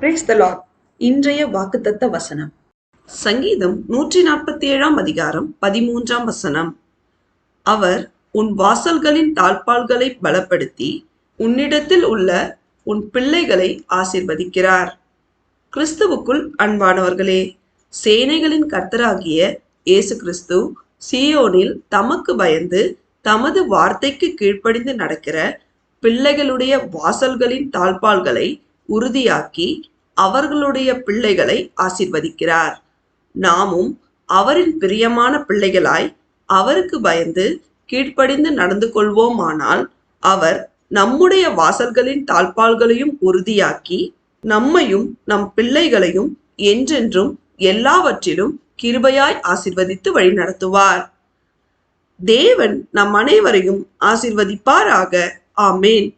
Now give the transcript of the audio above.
Brace த Lord இன்றைய வாக்குத்தத்த வசனம். சங்கீதம் நூற்றி நாற்பத்தி ஏழாம் அதிகாரம் பதிமூன்றாம் வசனம். அவர் உன் வாசல்களின் தாழ்பால்களை பலப்படுத்தி உன்னிடத்தில் உள்ள உன் பிள்ளைகளை ஆசிர்வதிக்கிறார். கிறிஸ்துவுக்குள் அன்பானவர்களே சேனைகளின் கர்த்தராகிய இயேசு கிறிஸ்து சியோனில் தமக்கு பயந்து தமது வார்த்தைக்கு கீழ்ப்படிந்து நடக்கிற பிள்ளைகளுடைய வாசல்களின் தாழ்பால்களை உறுதியாக்கி அவர்களுடைய பிள்ளைகளை ஆசிர்வதிக்கிறார். நாமும் அவரின் பிரியமான பிள்ளைகளாய் அவருக்கு பயந்து கீழ்ப்படிந்து நடந்து கொள்வோமானால் அவர் நம்முடைய வாசல்களின் தாழ்பால்களையும் உறுதியாக்கி நம்மையும் நம் பிள்ளைகளையும் என்றென்றும் எல்லாவற்றிலும் கிருபையாய் ஆசிர்வதித்து வழிநடத்துவார். தேவன் நம் அனைவரையும் ஆசிர்வதிப்பாராக. ஆமேன்.